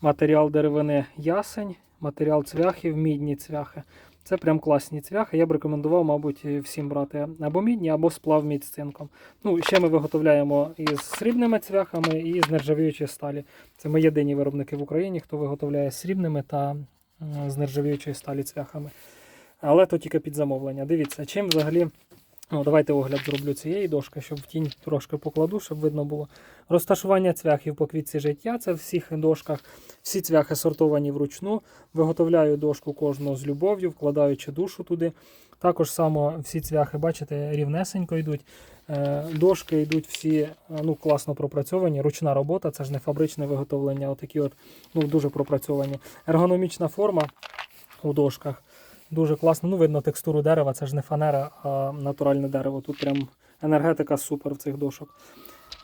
Матеріал деревини ясень, матеріал цвяхів, мідні цвяхи. Це прям класні цвяхи. Я б рекомендував, мабуть, всім брати або мідні, або сплав мідь з цинком. Ну, ще ми виготовляємо із срібними цвяхами і з нержавіючої сталі. Це ми єдині виробники в Україні, хто виготовляє срібними та з нержавіючої сталі цвяхами. Але то тільки під замовлення. Дивіться, чим взагалі. Ну, давайте огляд зроблю цієї дошки, щоб в тінь трошки покладу, щоб видно було. Розташування цвяхів по квітці життя це в всіх дошках. Всі цвяхи сортовані вручну. Виготовляю дошку кожного з любов'ю, вкладаючи душу туди. Також само всі цвяхи, бачите, рівнесенько йдуть. Е, Дошки йдуть всі е, ну, класно пропрацьовані. Ручна робота, це ж не фабричне виготовлення, отакі от, ну, дуже пропрацьовані. Ергономічна форма у дошках. Дуже класно. Ну, видно текстуру дерева, це ж не фанера, а натуральне дерево. Тут прям енергетика супер в цих дошок.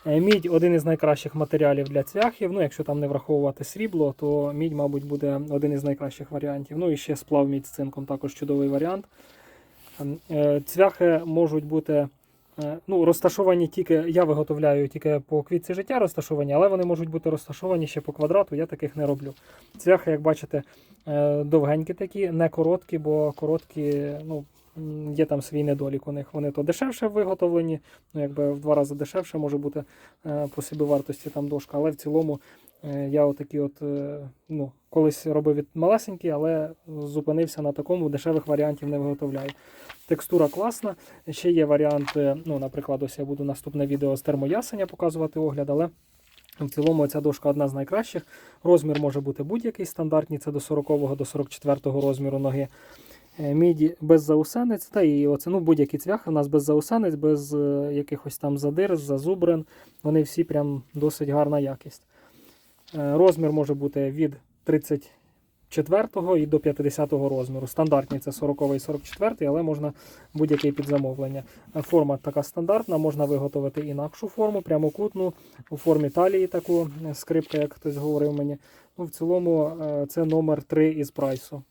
Е, Мідь один із найкращих матеріалів для цвяхів. Ну, якщо там не враховувати срібло, то мідь, мабуть, буде один із найкращих варіантів. Ну і ще сплав мідь з цинком також чудовий варіант. Е, Цвяхи можуть бути ну, розташовані тільки. Я виготовляю тільки по квітці життя розташовані, але вони можуть бути розташовані ще по квадрату. Я таких не роблю. Цвяхи, як бачите, е, довгенькі такі, не короткі, бо короткі, ну. Є там свій недолік у них. Вони то дешевше виготовлені, ну якби в два рази дешевше може бути е, по собівартості там дошка, але в цілому е, я отакі от, е, ну, колись робив від малесенькі, але зупинився на такому, дешевих варіантів не виготовляю. Текстура класна. Ще є варіант, е, ну, наприклад, ось я буду наступне відео з термоясеня показувати огляд, але в цілому ця дошка одна з найкращих. Розмір може бути будь-який стандартний, це до 40-го, до 44-го розміру ноги. Е, Міді без заусенець, та і оце, ну, будь-які цвяхи у нас без заусенець, без е, якихось там задир, зазубрин. Вони всі прям досить гарна якість. Е, Розмір може бути від 34 і до 50 розміру. Стандартні це 40 і 44, але можна будь-який під замовлення. Е, Форма така стандартна, можна виготовити інакшу форму, прямокутну, у формі талії таку е, скрипка, як хтось говорив мені. Ну, в цілому е, це номер 3 із прайсу.